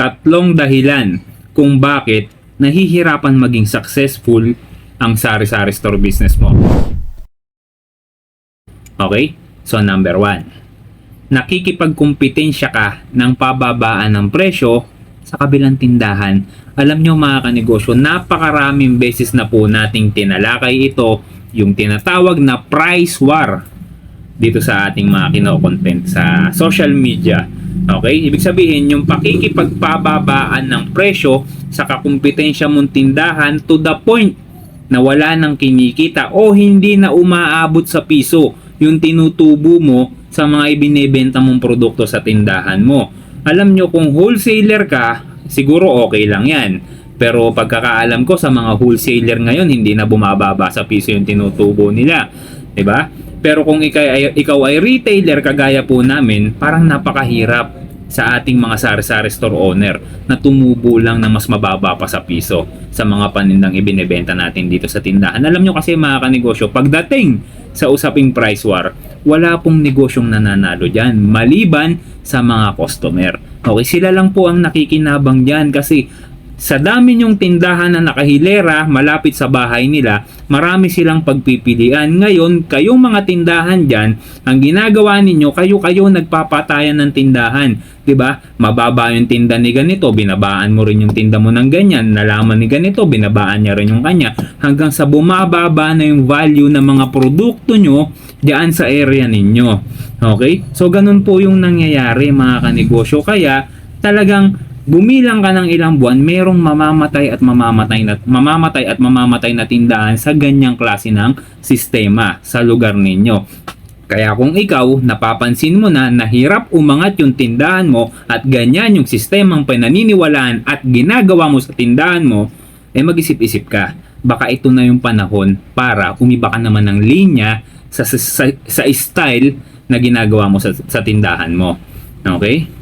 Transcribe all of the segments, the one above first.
tatlong dahilan kung bakit nahihirapan maging successful ang sari-sari store business mo. Okay? So number one, nakikipagkumpetensya ka ng pababaan ng presyo sa kabilang tindahan. Alam nyo mga kanegosyo, napakaraming beses na po nating tinalakay ito, yung tinatawag na price war dito sa ating mga kino-content sa social media. Okay? Ibig sabihin, yung pakikipagpababaan ng presyo sa kakumpetensya mong tindahan to the point na wala nang kinikita o hindi na umaabot sa piso yung tinutubo mo sa mga ibinebenta mong produkto sa tindahan mo. Alam nyo, kung wholesaler ka, siguro okay lang yan. Pero pagkakaalam ko sa mga wholesaler ngayon, hindi na bumababa sa piso yung tinutubo nila. ba? Pero kung ikaw ay, ikaw ay retailer kagaya po namin, parang napakahirap sa ating mga sari-sari store owner na tumubo lang na mas mababa pa sa piso sa mga panindang ibinebenta natin dito sa tindahan. Alam nyo kasi mga kanegosyo, pagdating sa usaping price war, wala pong negosyong nananalo dyan maliban sa mga customer. Okay, sila lang po ang nakikinabang dyan kasi sa dami niyong tindahan na nakahilera malapit sa bahay nila, marami silang pagpipilian. Ngayon, kayong mga tindahan dyan, ang ginagawa ninyo, kayo-kayo nagpapatayan ng tindahan. ba? Mababa yung tinda ni ganito, binabaan mo rin yung tinda mo ng ganyan. Nalaman ni ganito, binabaan niya rin yung kanya. Hanggang sa bumababa na yung value ng mga produkto nyo diyan sa area ninyo. Okay? So, ganun po yung nangyayari mga kanegosyo. Kaya, talagang bumilang ka ng ilang buwan, merong mamamatay at mamamatay na mamamatay at mamamatay na tindahan sa ganyang klase ng sistema sa lugar ninyo. Kaya kung ikaw, napapansin mo na nahirap umangat yung tindahan mo at ganyan yung sistemang pananiniwalaan at ginagawa mo sa tindahan mo, eh mag-isip-isip ka. Baka ito na yung panahon para umiba ka naman ng linya sa, sa, sa, sa style na ginagawa mo sa, sa tindahan mo. Okay?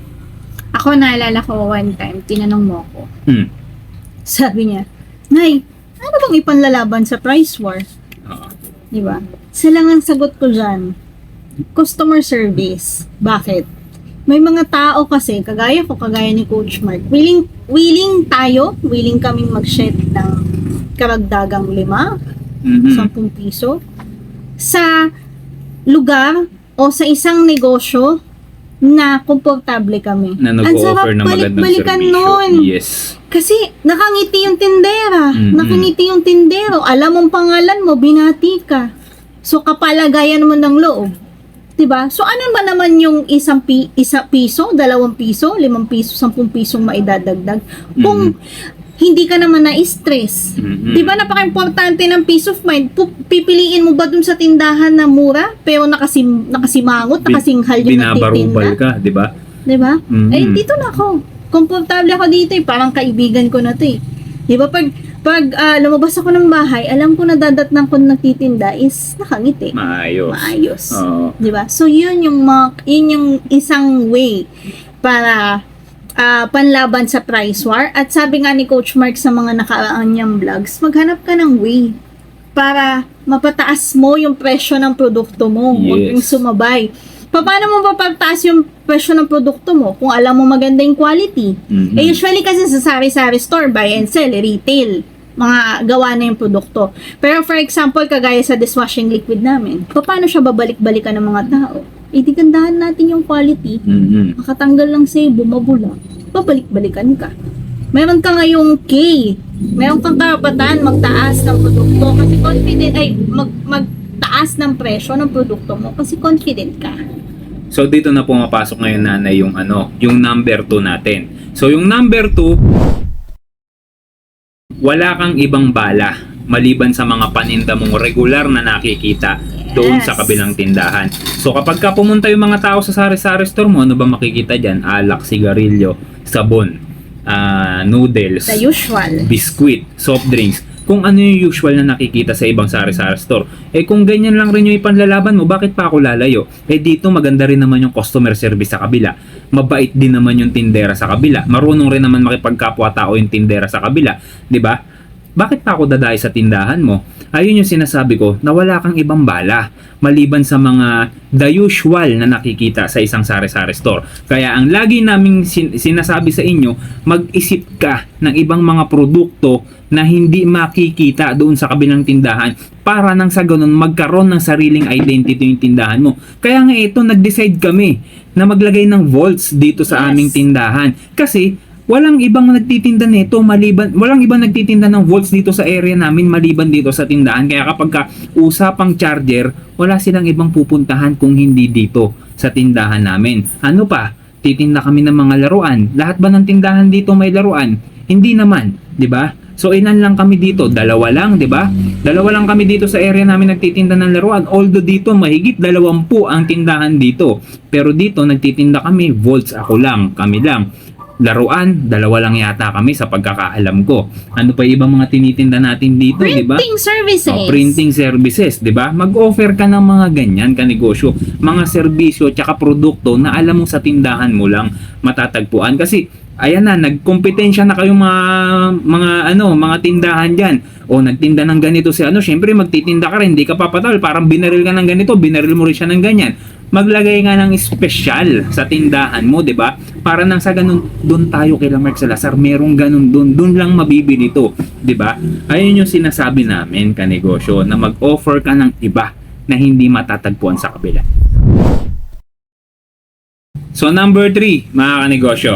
Ako naalala ko one time, tinanong mo ako. Hmm. Sabi niya, Nay, ano bang ipanlalaban sa price war? Oo. Di ba? Sila nga ang sagot ko dyan. Customer service. Bakit? May mga tao kasi, kagaya ko, kagaya ni Coach Mark, willing, willing tayo, willing kaming mag-shed ng karagdagang lima, Mhm. 10 piso, sa lugar o sa isang negosyo na komportable kami. na nag-offer ng magandang serbisyo. nun. Yes. Kasi nakangiti yung tindera. Mm-mm. Nakangiti yung tindero. Alam mong pangalan mo, binati ka. So kapalagayan mo ng loob. 'Di ba? So ano ba naman yung isang pi, isa piso, dalawang piso, limang piso, sampung pisong maidadagdag? Kung hindi ka naman na-stress. Mhm. 'Di ba napaka-importante ng peace of mind? Pu- pipiliin mo ba dun sa tindahan na mura pero nakasim nakasimangot, nakasinghal yung Binabarubal nagtitinda? ka, di ba? 'Di ba? Mhm. Eh, dito na ako. Komportable ako dito eh. Parang kaibigan ko na to eh. 'Di ba? Pag, pag ah, lumabas ako ng bahay, alam ko na dadatnang ko nagtitinda is nakangiti. Maayos. Maayos. Oo. 'Di ba? So, yun yung, mga, yun yung isang way para ah, panlaban sa price war. At sabi nga ni Coach Mark sa mga nakaraan niyang vlogs, maghanap ka ng way para mapataas mo yung presyo ng produkto mo. Huwag Yes. kang sumabay. Pa- Paano mo papataas yung presyo ng produkto mo kung alam mo maganda yung quality? Mhm. Eh usually kasi sa sari-sari store, buy and sell, retail, mga gawa na yung produkto. Pero for example, kagaya sa dishwashing liquid namin, pa- paano siya babalik-balikan ng mga tao? Eh, di gandahan natin yung quality. Mhm. Makatanggal lang sa'yo, bumabula. Babalik-balikan ka. Meron ka ngayong K. Meron kang karapatan magtaas ng produkto kasi confident, ay, mag, magtaas ng presyo ng produkto mo kasi confident ka. So dito na pumapasok ngayon nanay yung ano, yung number 2 natin. So yung number 2 wala kang ibang bala maliban sa mga paninda mong regular na nakikita doon sa Yes. kabilang tindahan. So kapag ka pumunta yung mga tao sa sari-sari store mo, ano ba makikita dyan? Alak, sigarilyo, sabon, ah, noodles, The usual. biscuit, soft drinks, kung ano yung usual na nakikita sa ibang sari-sari store. Eh kung ganyan lang rin yung ipanlalaban mo, bakit pa ako lalayo? Eh dito maganda rin naman yung customer service sa kabila. Mabait din naman yung tindera sa kabila. Marunong rin naman makipagkapwa-tao yung tindera sa kabila, 'di ba? Bakit pa ako dadayo sa tindahan mo? Ayun yung sinasabi ko na wala kang ibang bala maliban sa mga the usual na nakikita sa isang sari-sari store. Kaya ang lagi naming sin- sinasabi sa inyo, mag-isip ka ng ibang mga produkto na hindi makikita doon sa kabilang tindahan para nang sa ganun magkaroon ng sariling identity yung tindahan mo. Kaya nga ito, nag-decide kami na maglagay ng vaults dito sa Yes. aming tindahan. Kasi walang ibang nagtitinda nito maliban walang ibang nagtitinda ng volts dito sa area namin maliban dito sa tindahan kaya kapag ka usapang charger wala silang ibang pupuntahan kung hindi dito sa tindahan namin ano pa titinda kami ng mga laruan lahat ba ng tindahan dito may laruan hindi naman 'di ba So ilan lang kami dito? Dalawa lang, 'di ba? Dalawa lang kami dito sa area namin nagtitinda ng laruan. Although dito mahigit dalawampu ang tindahan dito. Pero dito nagtitinda kami, volts ako lang, kami lang. Laruan, dalawa lang yata kami sa pagkakaalam ko. Ano pa ibang mga tinitinda natin dito, 'di ba? Printing services. Oh, printing services, 'di ba? Mag-offer ka ng mga ganyan ka negosyo, mga serbisyo tsaka produkto na alam mo sa tindahan mo lang matatagpuan kasi ayan na nagkompetensya na kayo mga mga ano, mga tindahan diyan. O nagtinda ng ganito si ano, syempre magtitinda ka rin, hindi ka papatal, parang binaril ka ng ganito, binaril mo rin siya ng ganyan. Maglagay nga ng espesyal sa tindahan mo, 'di ba? Para nang sa ganun, doon tayo kay Mark Salazar, merong ganun doon, doon lang mabibili to, 'di ba? Ayun yung sinasabi namin ka negosyo na mag-offer ka ng iba na hindi matatagpuan sa kabila. So number 3, mga kanegosyo,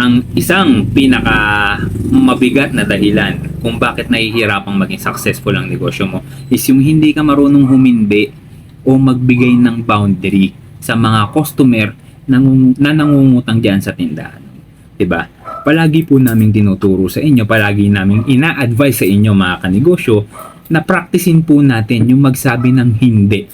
ang isang pinaka mabigat na dahilan kung bakit nahihirapang maging successful ang negosyo mo is yung hindi ka marunong humindi o magbigay ng boundary sa mga customer na, na nangungutang diyan sa tindahan. ba? Palagi po namin tinuturo sa inyo, palagi namin ina-advise sa inyo mga kanegosyo na practicein po natin yung magsabi ng hindi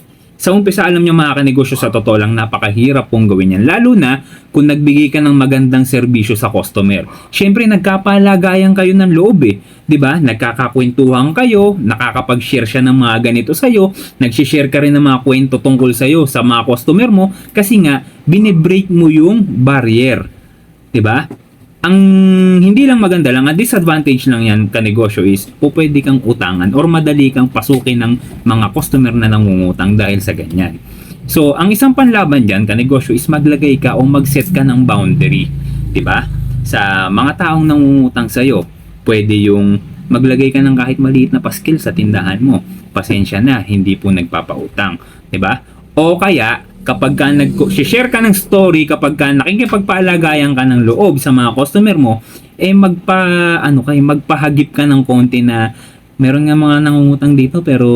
sa umpisa, alam nyo mga kanegosyo sa totoo lang, napakahirap pong gawin yan. Lalo na kung nagbigay ka ng magandang serbisyo sa customer. Siyempre, nagkapalagayan kayo ng loob eh. ba? Nagkakakwentuhan kayo, nakakapag-share siya ng mga ganito sa'yo, nag-share ka rin ng mga kwento tungkol sa'yo sa mga customer mo kasi nga, binibreak mo yung barrier. ba? Ang hindi lang maganda lang, ang disadvantage lang yan kanegosyo is po pwede kang utangan or madali kang pasukin ng mga customer na nangungutang dahil sa ganyan. So, ang isang panlaban dyan, kanegosyo, is maglagay ka o mag-set ka ng boundary. ba? Sa mga taong nangungutang sa'yo, pwede yung maglagay ka ng kahit maliit na paskil sa tindahan mo. Pasensya na, hindi po nagpapautang. ba? O kaya, kapag ka nag-share ka ng story, kapag ka nakikipagpaalagayan ka ng loob sa mga customer mo, eh magpa, ano kay, magpahagip ka ng konti na meron nga mga nangungutang dito pero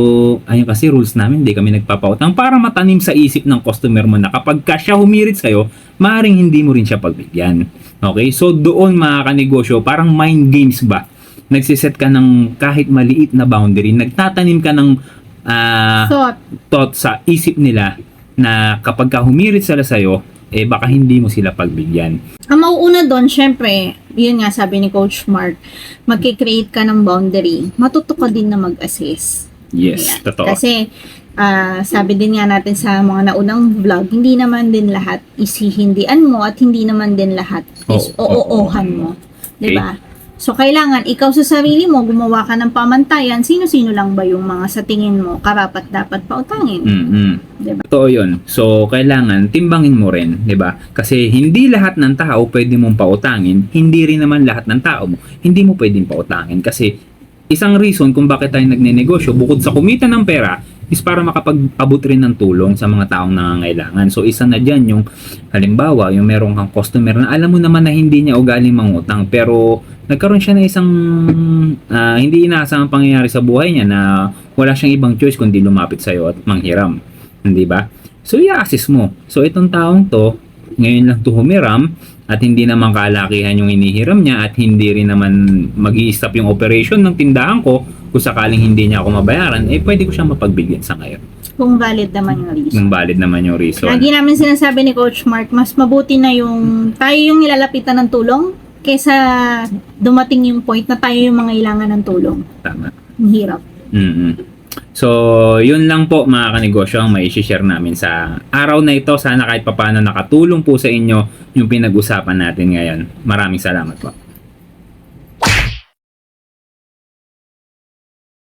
ayun kasi rules namin, hindi kami nagpapautang para matanim sa isip ng customer mo na kapag ka siya humirit sa'yo, maaaring hindi mo rin siya pagbigyan. Okay? So doon mga kanegosyo, parang mind games ba? Nagsiset ka ng kahit maliit na boundary, nagtatanim ka ng ah, Thought. thought sa isip nila na kapag ka humirit sila sa'yo, eh baka hindi mo sila pagbigyan. Ang mauuna doon, syempre, yun nga sabi ni Coach Mark, magkikreate ka ng boundary. Matuto ka din na mag-assess. Yes, Ayan. totoo. Kasi, ah, sabi din nga natin sa mga naunang vlog, hindi naman din lahat isihindian mo at hindi naman din lahat is Oo, oo, oo-ohan mo. Okay. 'Di ba? So, kailangan ikaw sa sarili mo, gumawa ka ng pamantayan, sino-sino lang ba yung mga sa tingin mo karapat dapat pautangin. mm Diba? Totoo yun. So, kailangan timbangin mo rin, di ba? Kasi hindi lahat ng tao pwede mong pautangin, hindi rin naman lahat ng tao mo, hindi mo pwedeng pautangin. Kasi isang reason kung bakit tayo nagnenegosyo, bukod sa kumita ng pera, is para makapag-abot rin ng tulong sa mga taong nangangailangan. So, isa na dyan yung, halimbawa, yung meron kang customer na alam mo naman na hindi niya ugaling mangutang, pero nagkaroon siya ng isang ah, hindi inaasahang pangyayari sa buhay niya na wala siyang ibang choice kundi lumapit sa'yo at manghiram. Hindi ba? So, i-assist mo. So, itong taong to, ngayon lang to humiram at hindi naman kalakihan yung inihiram niya at hindi rin naman mag stop yung operation ng tindahan ko kung sakaling hindi niya ako mabayaran, eh pwede ko siyang mapagbigyan sa ngayon. Kung valid naman yung reason. Nung valid naman yung reason. Lagi namin sinasabi ni Coach Mark, mas mabuti na yung tayo yung nilalapitan ng tulong kaysa dumating yung point na tayo yung mga ilangan ng tulong. Tama. Ang hirap. mm So, yun lang po mga kanegosyo ang mai share namin sa araw na ito. Sana kahit papano nakatulong po sa inyo yung pinag-usapan natin ngayon. Maraming salamat po.